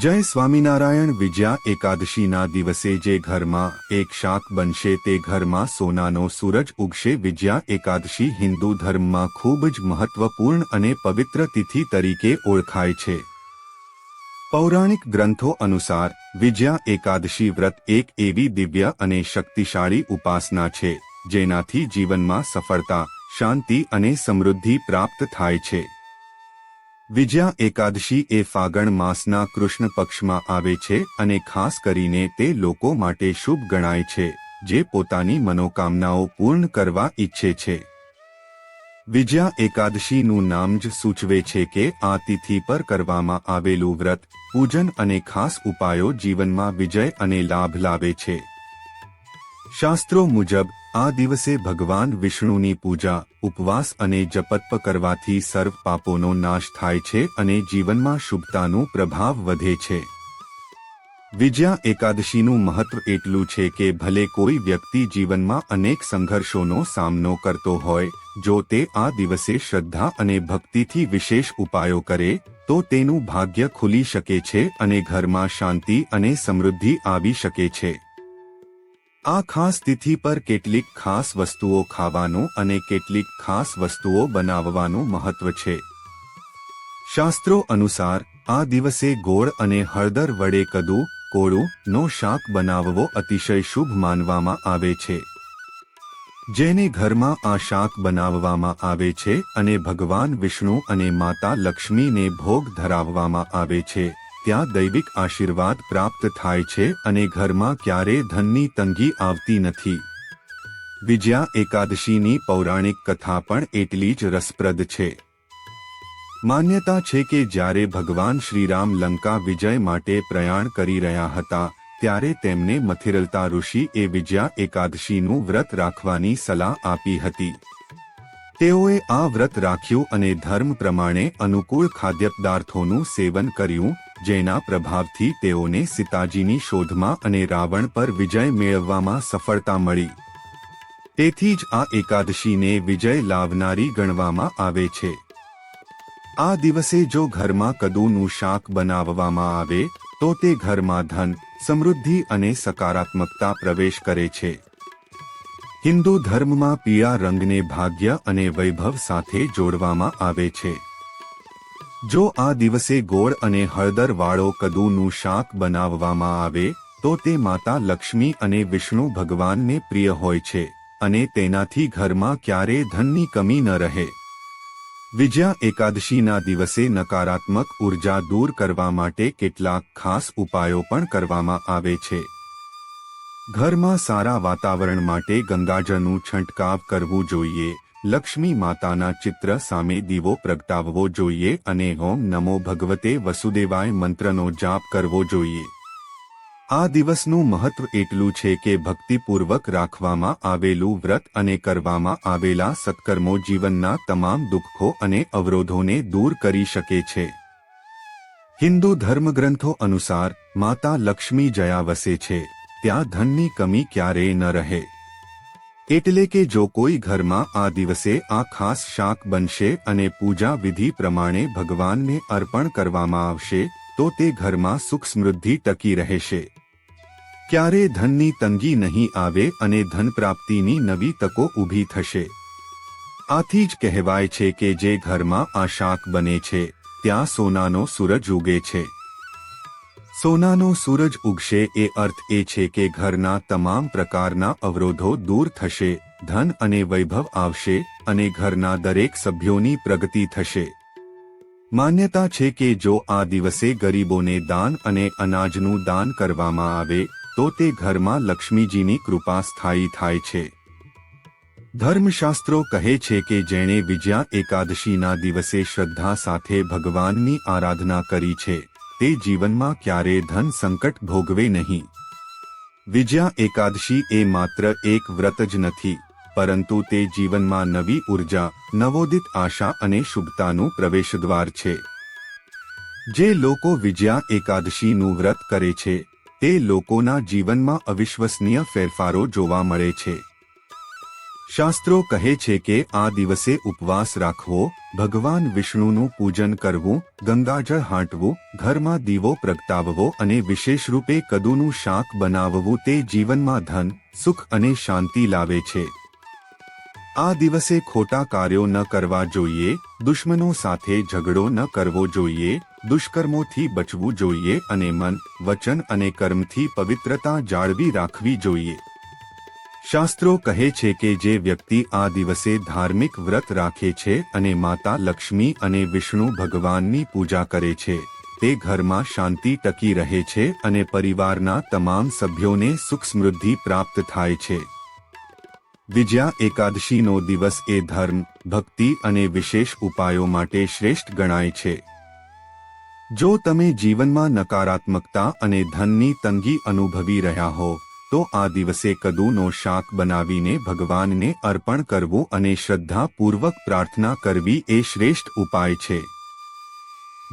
જય સ્વામિનારાયણ વિજયા એકાદશીના દિવસે જે ઘરમાં એક શાક બનશે તે ઘરમાં સોનાનો સૂરજ ઉગશે. વિજયા એકાદશી હિન્દુ ધર્મમાં ખૂબ જ મહત્વપૂર્ણ અને પવિત્ર તિથિ તરીકે ઓળખાય છે. પૌરાણિક ગ્રંથો અનુસાર, વિજયા એકાદશી વ્રત એક એવી દિવ્ય અને શક્તિશાળી ઉપાસના છે, જેનાથી જીવનમાં સફળતા, શાંતિ અને સમૃદ્ધિ પ્રાપ્ત થાય છે. વિજયા એકાદશી એ ફાગણ માસના કૃષ્ણ પક્ષમાં આવે છે અને ખાસ કરીને તે લોકો માટે શુભ ગણાય છે, જે પોતાની મનોકામનાઓ પૂર્ણ કરવા ઈચ્છે છે. વિજયા એકાદશીનું નામ જ સૂચવે છે કે આ તિથિ પર કરવામાં આવેલું વ્રત, પૂજન અને ખાસ ઉપાયો જીવનમાં વિજય અને લાભ લાવે છે. શાસ્ત્રો મુજબ આ દિવસે ભગવાન વિષ્ણુની પૂજા, ઉપવાસ અને જપતપ કરવાથી સર્વ પાપોનો નાશ થાય છે અને જીવનમાં શુભતાનો પ્રભાવ વધે છે. વિજયા એકાદશીનું મહત્વ એટલું છે કે ભલે કોઈ વ્યક્તિ જીવનમાં અનેક સંઘર્ષોનો સામનો કરતો હોય, જો તે આ દિવસે શ્રદ્ધા અને ભક્તિથી વિશેષ ઉપાયો કરે, તો તેનું ભાગ્ય ખુલી શકે છે અને ઘરમાં શાંતિ અને સમૃદ્ધિ આવી શકે છે. આ ખાસ તિથિ પર કેટલીક ખાસ વસ્તુઓ ખાવાનું અને કેટલીક ખાસ વસ્તુઓ બનાવવાનું મહત્વ છે. શાસ્ત્રો અનુસાર, આ દિવસે ગોળ અને હળદર વડે કદુ, કોળું, નો શાક બનાવવો અતિશય શુભ માનવામાં આવે છે. જેને ઘરમાં આ શાક બનાવવામાં આવે છે અને ભગવાન વિષ્ણુ અને માતા લક્ષ્મીને ભોગ ધરાવવામાં આવે છે. ત્યાં દૈવિક આશીર્વાદ પ્રાપ્ત થાય છે અને ઘરમાં ક્યારેય ધનની તંગી આવતી નથી. વિજયા એકાદશીની પૌરાણિક કથા પણ એટલી જ રસપ્રદ છે. માન્યતા છે કે જ્યારે ભગવાન શ્રીરામ લંકા વિજય માટે પ્રયાણ કરી રહ્યા હતા, ત્યારે તેમને મથિરલતા ઋષિ એ વિજયા એકાદશીનું વ્રત રાખવાની સલાહ આપી હતી. તેઓએ આ વ્રત રાખ્યું અને ધર્મ પ્રમાણે અનુકૂળ ખાદ્ય પદાર્થોનું સેવન કર્યું જેના પ્રભાવથી તેઓને સીતાજીની શોધમાં અને રાવણ પર વિજય મેળવવામાં સફળતા મળી. તેથી જ આ એકાદશીને વિજય લાવનારી ગણવામાં આવે છે. આ દિવસે જો ઘરમાં કદુનું શાક બનાવવામાં આવે, તો તે ઘરમાં ધન, સમૃદ્ધિ અને સકારાત્મકતા પ્રવેશ કરે છે. હિન્દુ ધર્મમાં પીળા રંગને ભાગ્ય અને વૈભવ સાથે જોડવામાં આવે છે. જો આ દિવસે ગોળ અને હળદર વાળો કદુનું શાક બનાવવામાં આવે, તો તે માતા લક્ષ્મી અને વિષ્ણુ ભગવાનને પ્રિય હોય છે, અને તેનાથી ઘરમાં ક્યારે ધનની કમી ન રહે. વિજયા એકાદશીના દિવસે નકારાત્મક ઊર્જા દૂર કરવા માટે કેટલાક ખાસ ઉપાયો પણ કરવામાં આવે છે. ઘરમાં સારા વાતાવરણ માટે ગંગાજળનું છંટકાવ કરવું જોઈએ લક્ષ્મી માતાના ચિત્ર સામે દીવો પ્રગટાવવો જોઈએ અને ઓમ નમો ભગવતે વસુદેવાય મંત્રનો જાપ કરવો જોઈએ. આ દિવસનું મહત્વ એટલું છે કે ભક્તિપૂર્વક રાખવામાં આવેલું વ્રત અને કરવામાં આવેલા સત્કર્મો જીવનના તમામ દુઃખો અને અવરોધોને દૂર કરી શકે છે. હિન્દુ ધર્મગ્રંથો અનુસાર, માતા લક્ષ્મી જયા વસે છે, ત્યાં ધનની કમી ક્યારેય ન રહે. એટલે કે જો કોઈ ઘરમાં આ દિવસે આ ખાસ શાક બનશે અને પૂજા વિધિ પ્રમાણે ભગવાનને અર્પણ કરવામાં આવશે, તો તે ઘરમાં સુખ સમૃદ્ધિ ટકી રહેશે. ક્યારે ધનની તંગી નહીં આવે અને ધન પ્રાપ્તિની નવી તકો ઊભી થશે. આથી જ કહેવાય છે કે જે ઘરમાં આ શાક બને છે, ત્યાં સોનાનો સૂરજ ઉગે છે. સોનાનો સૂરજ ઉગશે એ અર્થ એ છે કે ઘરના તમામ પ્રકારના અવરોધો દૂર થશે, ધન અને વૈભવ આવશે અને ઘરના દરેક સભ્યોની પ્રગતિ થશે. માન્યતા છે કે જો આ દિવસે ગરીબોને દાન અને અનાજનું દાન કરવામાં આવે, તો તે ઘરમાં લક્ષ્મીજીની કૃપા સ્થાયી થાય છે. ધર્મશાસ્ત્રો કહે છે કે જેણે વિજયા એકાદશીના દિવસે શ્રદ્ધા સાથે ભગવાનની આરાધના કરી છે. તે જીવનમાં ક્યારે ધન સંકટ ભોગવે નહીં. વિજયા એકાદશી એ માત્ર એક વ્રત જ નથી, પરંતુ તે જીવનમાં નવી ઊર્જા, નવોદિત આશા અને શુભતાનું પ્રવેશદ્વાર છે. જે લોકો વિજયા એકાદશીનું વ્રત કરે છે, તે લોકોના જીવનમાં અવિશ્વસનીય ફેરફારો જોવા મળે છે. શાસ્ત્રો કહે છે કે આ દિવસે ઉપવાસ રાખવો, ભગવાન વિષ્ણુનું પૂજન કરવું, ગંગાજળ હાંટવું, ઘરમાં દીવો પ્રગટાવવો અને વિશેષ રૂપે કદુનું શાક બનાવવું તે જીવનમાં ધન, સુખ અને શાંતિ લાવે છે. આ દિવસે ખોટા કાર્યો ન કરવા જોઈએ, દુશ્મનો સાથે ઝઘડો ન કરવો જોઈએ, દુષ્કર્મોથી બચવું જોઈએ અને મન, વચન અને કર્મથી પવિત્રતા જાળવી રાખવી જોઈએ. શાસ્ત્રો કહે છે કે જે વ્યક્તિ આ દિવસે ધાર્મિક વ્રત રાખે છે અને માતા લક્ષ્મી અને વિષ્ણુ ભગવાનની પૂજા કરે છે, તે ઘરમાં શાંતિ ટકી રહે છે અને પરિવારના તમામ સભ્યોને સુખ સમૃદ્ધિ પ્રાપ્ત થાય છે. વિજયા એકાદશીનો દિવસ એ ધર્મ, ભક્તિ અને વિશેષ ઉપાયો માટે શ્રેષ્ઠ ગણાય છે. જો તમે જીવનમાં નકારાત્મકતા અને ધનની તંગી અનુભવી રહ્યા હો તો આ દિવસે કદુનો શાક બનાવીને ભગવાનને અર્પણ કરવું અને શ્રદ્ધાપૂર્વક પ્રાર્થના કરવી એ શ્રેષ્ઠ ઉપાય છે.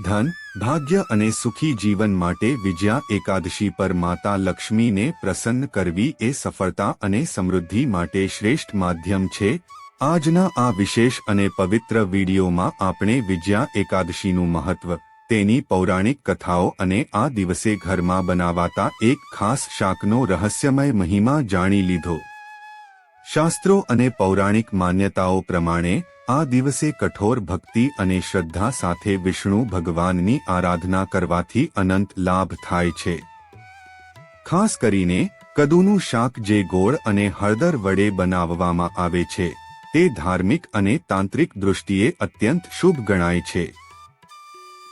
ધન, ભાગ્ય અને સુખી જીવન માટે વિજયા એકાદશી પર માતા લક્ષ્મીને પ્રસન્ન કરવી એ સફળતા અને સમૃદ્ધિ માટે શ્રેષ્ઠ માધ્યમ છે. આજના આ વિશેષ અને પવિત્ર વિડીયોમાં આપણે વિજયા એકાદશીનું મહત્વ તેની પૌરાણિક કથાઓ અને આ દિવસે ઘરમાં બનાવાતા એક ખાસ શાકનો રહસ્યમય મહિમા જાણી લીધો. શાસ્ત્રો અને પૌરાણિક માન્યતાઓ પ્રમાણે, આ દિવસે કઠોર ભક્તિ અને શ્રદ્ધા સાથે વિષ્ણુ ભગવાનની આરાધના કરવાથી અનંત લાભ થાય છે. ખાસ કરીને, કદુનું શાક જે ગોળ અને હળદર વડે બનાવવામાં આવે છે, તે ધાર્મિક અને તાંત્રિક દૃષ્ટિએ અત્યંત શુભ ગણાય છે.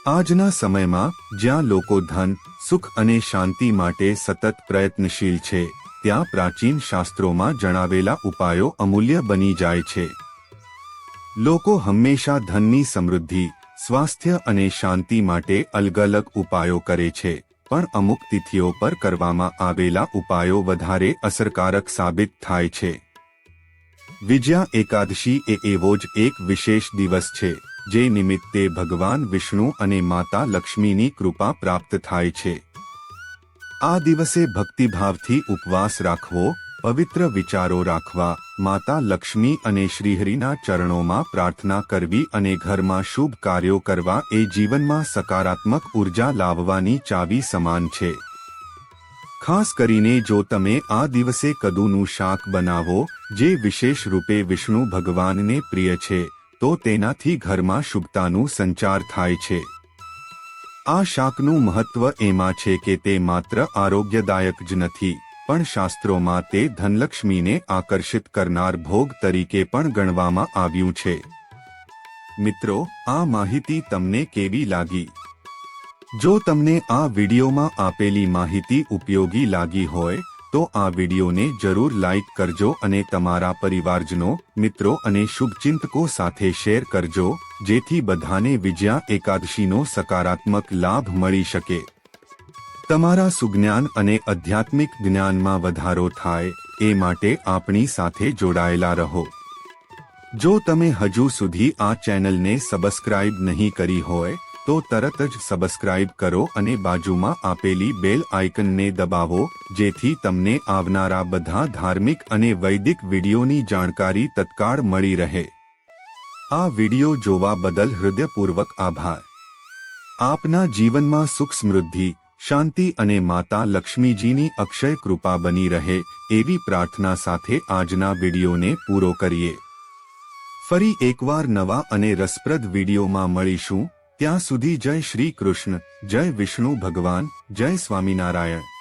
આજના સમયમાં, જ્યાં લોકો ધન, સુખ અને શાંતિ માટે સતત પ્રયત્નશીલ છે, ત્યાં પ્રાચીન શાસ્ત્રોમાં જણાવેલા ઉપાયો અમૂલ્ય બની જાય છે. લોકો હંમેશા ધનની સમૃદ્ધિ, સ્વાસ્થ્ય અને શાંતિ માટે અલગ અલગ ઉપાયો કરે છે, પણ અમુક તિથિઓ પર કરવામાં આવેલા ઉપાયો વધારે અસરકારક સાબિત થાય છે. વિજયા એકાદશી એ એવો જ એક વિશેષ દિવસ છે. જે નિમિત્તે ભગવાન વિષ્ણુ અને માતા લક્ષ્મીની કૃપા પ્રાપ્ત થાય છે. આ દિવસે ભક્તિભાવથી ઉપવાસ રાખવો, પવિત્ર વિચારો રાખવા, માતા લક્ષ્મી અને શ્રીહરિના ચરણોમાં પ્રાર્થના કરવી અને ઘરમાં શુભ કાર્યો કરવા એ જીવનમાં સકારાત્મક ઊર્જા લાવવાની ચાવી સમાન છે. ખાસ કરીને જો તમે આ દિવસે કદુનું શાક બનાવો, જે વિશેષ રૂપે વિષ્ણુ ભગવાનને પ્રિય છે તો તેનાથી ઘરમાં શુભતાનું સંચાર થાય છે. આ શાકનું મહત્વ એમાં છે કે તે માત્ર આરોગ્યદાયક જ નથી, પણ શાસ્ત્રોમાં તે ધનલક્ષ્મીને આકર્ષિત કરનાર ભોગ તરીકે પણ ગણવામાં આવ્યું છે. મિત્રો, આ માહિતી તમને કેવી લાગી? જો તમને આ વિડીયોમાં આપેલી માહિતી ઉપયોગી લાગી હોય તો આ વિડીયોને જરૂર લાઇક કરજો અને તમારા પરિવારજનો, મિત્રો અને શુભચિંતકો સાથે શેર કરજો, જેથી બધાને વિજયા એકાદશીનો સકારાત્મક લાભ મળી શકે. તમારા સુજ્ઞાન અને આધ્યાત્મિક જ્ઞાનમાં વધારો થાય, એ માટે આપણી સાથે જોડાયેલા રહો. જો તમે હજુ સુધી આ ચેનલને સબસ્ક્રાઇબ નહીં કરી હોય તો તરત જ સબસ્ક્રાઇબ કરો અને બાજુમાં આપેલી બેલ આઇકનને દબાવો, જેથી તમને આવનારા બધા ધાર્મિક અને વૈદિક વિડીયોની જાણકારી તત્કાળ મળી રહે. આ વીડિયો જોવા બદલ હૃદયપૂર્વક આભાર. આપના જીવનમાં સુખ સમૃદ્ધિ, શાંતિ અને માતા લક્ષ્મીજીની અક્ષય કૃપા બની રહે, એવી પ્રાર્થના સાથે આજના વિડીયોને પૂરો કરીએ. ફરી એકવાર નવા અને રસપ્રદ વિડીયોમાં મળીશું. ત્યાં સુધી જય શ્રી કૃષ્ણ જય વિષ્ણુ ભગવાન જય સ્વામિનારાયણ.